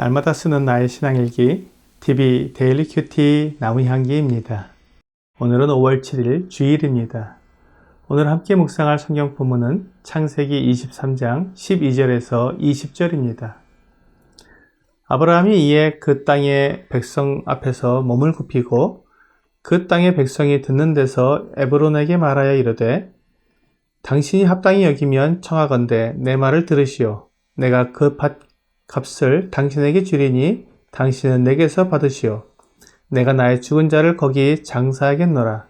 날마다 쓰는 나의 신앙일기 TV 데일리 큐티 나무향기입니다. 오늘은 5월 7일 주일입니다. 오늘 함께 묵상할 성경 본문은 창세기 23장 12절에서 20절입니다. 아브라함이 이에 그 땅의 백성 앞에서 몸을 굽히고 그 땅의 백성이 듣는 데서 에브론에게 말하여 이르되 당신이 합당히 여기면 청하건대 내 말을 들으시오. 내가 그 밭 값을 당신에게 주리니 당신은 내게서 받으시오. 내가 나의 죽은 자를 거기 장사하겠노라.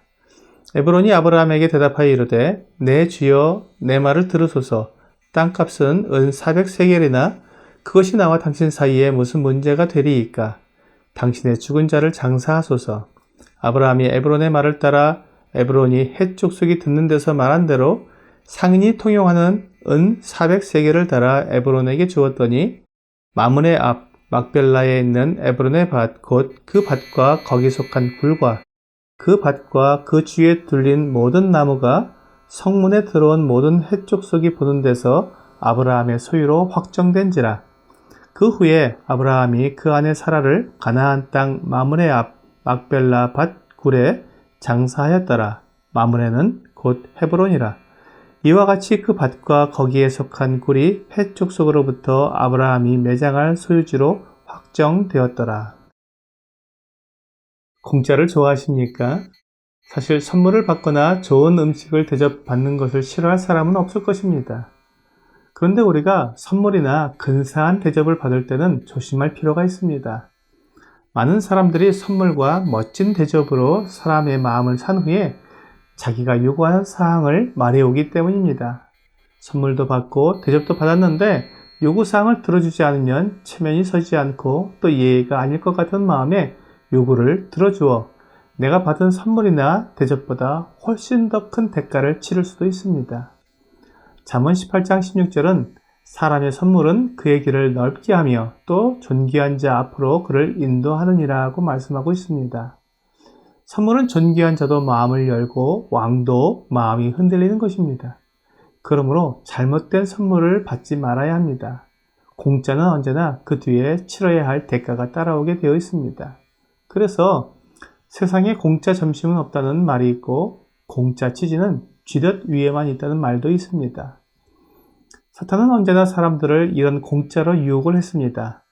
에브론이 아브라함에게 대답하여 이르되 내 주여 내 말을 들으소서 땅값은 은 400세겔이나 그것이 나와 당신 사이에 무슨 문제가 되리이까 당신의 죽은 자를 장사하소서 아브라함이 에브론의 말을 따라 에브론이 헷 족속이 듣는 데서 말한 대로 상인이 통용하는 은 400세겔을 달아 에브론에게 주었더니 마문의 앞 막벨라에 있는 에브론의 밭 곧 그 밭과 거기 속한 굴과 그 밭과 그 주위에 둘린 모든 나무가 성문에 들어온 모든 해족속이 보는 데서 아브라함의 소유로 확정된지라. 그 후에 아브라함이 그 안에 사라를 가나안 땅 마문의 앞 막벨라 밭 굴에 장사하였더라. 마문에는 곧 헤브론이라. 이와 같이 그 밭과 거기에 속한 굴이 헷 족속으로부터 아브라함이 매장할 소유지로 확정되었더라. 공짜를 좋아하십니까? 사실 선물을 받거나 좋은 음식을 대접받는 것을 싫어할 사람은 없을 것입니다. 그런데 우리가 선물이나 근사한 대접을 받을 때는 조심할 필요가 있습니다. 많은 사람들이 선물과 멋진 대접으로 사람의 마음을 산 후에 자기가 요구하는 사항을 말해오기 때문입니다. 선물도 받고 대접도 받았는데 요구사항을 들어주지 않으면 체면이 서지 않고 또 예의가 아닐 것 같은 마음에 요구를 들어주어 내가 받은 선물이나 대접보다 훨씬 더 큰 대가를 치를 수도 있습니다. 잠언 18장 16절은 사람의 선물은 그의 길을 넓게 하며 또 존귀한 자 앞으로 그를 인도하느니라고 말씀하고 있습니다. 선물은 존귀한 자도 마음을 열고 왕도 마음이 흔들리는 것입니다. 그러므로 잘못된 선물을 받지 말아야 합니다. 공짜는 언제나 그 뒤에 치러야 할 대가가 따라오게 되어 있습니다. 그래서 세상에 공짜 점심은 없다는 말이 있고 공짜 치즈는 쥐덫 위에만 있다는 말도 있습니다. 사탄은 언제나 사람들을 이런 공짜로 유혹을 했습니다.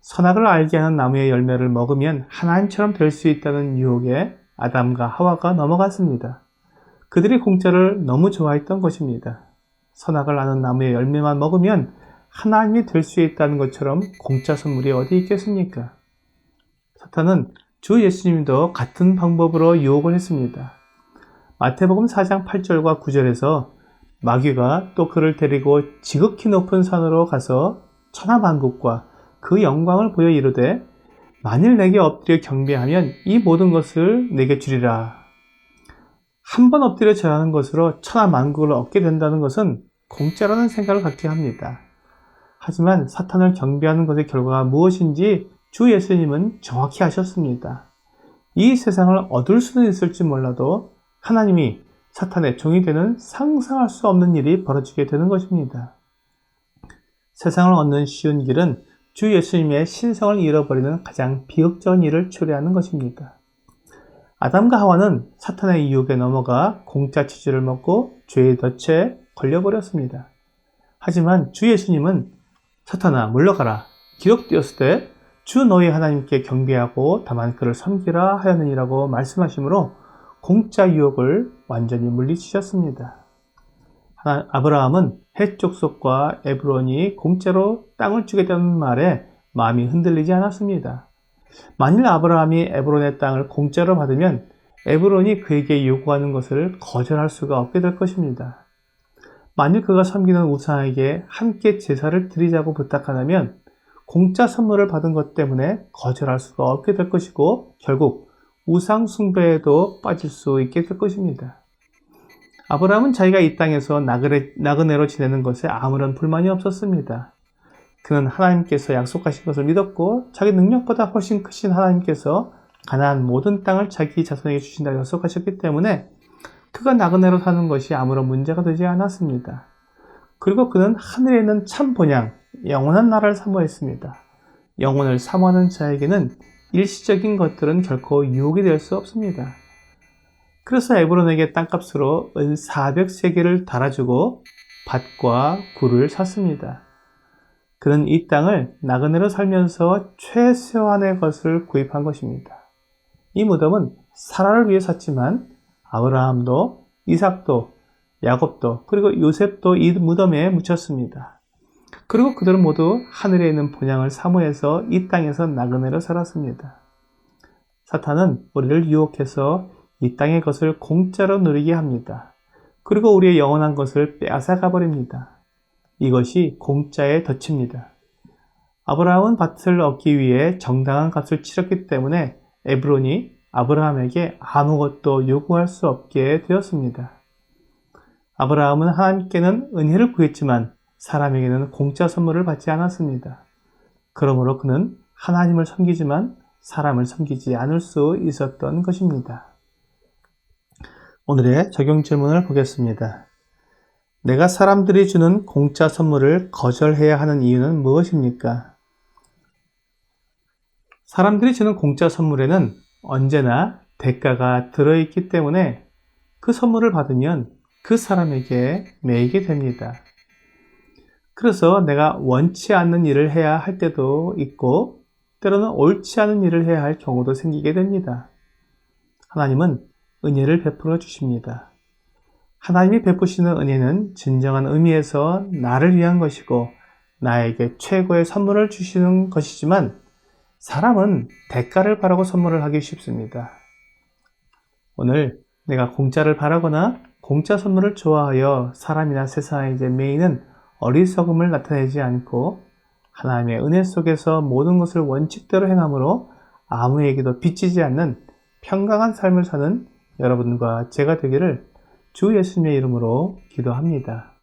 선악을 알게 하는 나무의 열매를 먹으면 하나님처럼 될 수 있다는 유혹에 아담과 하와가 넘어갔습니다. 그들이 공짜를 너무 좋아했던 것입니다. 선악을 아는 나무의 열매만 먹으면 하나님이 될 수 있다는 것처럼 공짜 선물이 어디 있겠습니까? 사탄은 주 예수님도 같은 방법으로 유혹을 했습니다. 마태복음 4장 8절과 9절에서 마귀가 또 그를 데리고 지극히 높은 산으로 가서 천하만국과 그 영광을 보여 이르되 만일 내게 엎드려 경배하면 이 모든 것을 내게 주리라. 한 번 엎드려 절하는 것으로 천하 만국을 얻게 된다는 것은 공짜라는 생각을 갖게 합니다. 하지만 사탄을 경배하는 것의 결과가 무엇인지 주 예수님은 정확히 아셨습니다. 이 세상을 얻을 수는 있을지 몰라도 하나님이 사탄의 종이 되는 상상할 수 없는 일이 벌어지게 되는 것입니다. 세상을 얻는 쉬운 길은 주 예수님의 신성을 잃어버리는 가장 비극적인 일을 초래하는 것입니다. 아담과 하와는 사탄의 유혹에 넘어가 공짜 치즈를 먹고 죄의 덫에 걸려버렸습니다. 하지만 주 예수님은 사탄아 물러가라 기록되었을 때 주 너희 하나님께 경배하고 다만 그를 섬기라 하였느니라고 말씀하시므로 공짜 유혹을 완전히 물리치셨습니다. 아브라함은 헷 족속과 에브론이 공짜로 땅을 주겠다는 말에 마음이 흔들리지 않았습니다. 만일 아브라함이 에브론의 땅을 공짜로 받으면 에브론이 그에게 요구하는 것을 거절할 수가 없게 될 것입니다. 만일 그가 섬기는 우상에게 함께 제사를 드리자고 부탁하다면 공짜 선물을 받은 것 때문에 거절할 수가 없게 될 것이고 결국 우상 숭배에도 빠질 수 있게 될 것입니다. 아브라함은 자기가 이 땅에서 나그네로 지내는 것에 아무런 불만이 없었습니다. 그는 하나님께서 약속하신 것을 믿었고 자기 능력보다 훨씬 크신 하나님께서 가나안 모든 땅을 자기 자손에게 주신다고 약속하셨기 때문에 그가 나그네로 사는 것이 아무런 문제가 되지 않았습니다. 그리고 그는 하늘에 있는 참 본향, 영원한 나라를 사모했습니다. 영혼을 사모하는 자에게는 일시적인 것들은 결코 유혹이 될 수 없습니다. 그래서 에브론에게 땅값으로 은 400세계를 달아주고 밭과 굴을 샀습니다. 그는 이 땅을 나그네로 살면서 최소한의 것을 구입한 것입니다. 이 무덤은 사라를 위해 샀지만 아브라함도 이삭도 야곱도 그리고 요셉도 이 무덤에 묻혔습니다. 그리고 그들은 모두 하늘에 있는 본향을 사모해서 이 땅에서 나그네로 살았습니다. 사탄은 우리를 유혹해서 이 땅의 것을 공짜로 누리게 합니다. 그리고 우리의 영원한 것을 빼앗아가 버립니다. 이것이 공짜의 덫입니다. 아브라함은 밭을 얻기 위해 정당한 값을 치렀기 때문에 에브론이 아브라함에게 아무것도 요구할 수 없게 되었습니다. 아브라함은 하나님께는 은혜를 구했지만 사람에게는 공짜 선물을 받지 않았습니다. 그러므로 그는 하나님을 섬기지만 사람을 섬기지 않을 수 있었던 것입니다. 오늘의 적용 질문을 보겠습니다. 내가 사람들이 주는 공짜 선물을 거절해야 하는 이유는 무엇입니까? 사람들이 주는 공짜 선물에는 언제나 대가가 들어있기 때문에 그 선물을 받으면 그 사람에게 매이게 됩니다. 그래서 내가 원치 않는 일을 해야 할 때도 있고, 때로는 옳지 않은 일을 해야 할 경우도 생기게 됩니다. 하나님은 은혜를 베풀어 주십니다. 하나님이 베푸시는 은혜는 진정한 의미에서 나를 위한 것이고, 나에게 최고의 선물을 주시는 것이지만, 사람은 대가를 바라고 선물을 하기 쉽습니다. 오늘 내가 공짜를 바라거나 공짜 선물을 좋아하여 사람이나 세상에게 매이는 어리석음을 나타내지 않고 하나님의 은혜 속에서 모든 것을 원칙대로 행함으로 아무에게도 빚지지 않는 평강한 삶을 사는 여러분과 제가 되기를 주 예수님의 이름으로 기도합니다.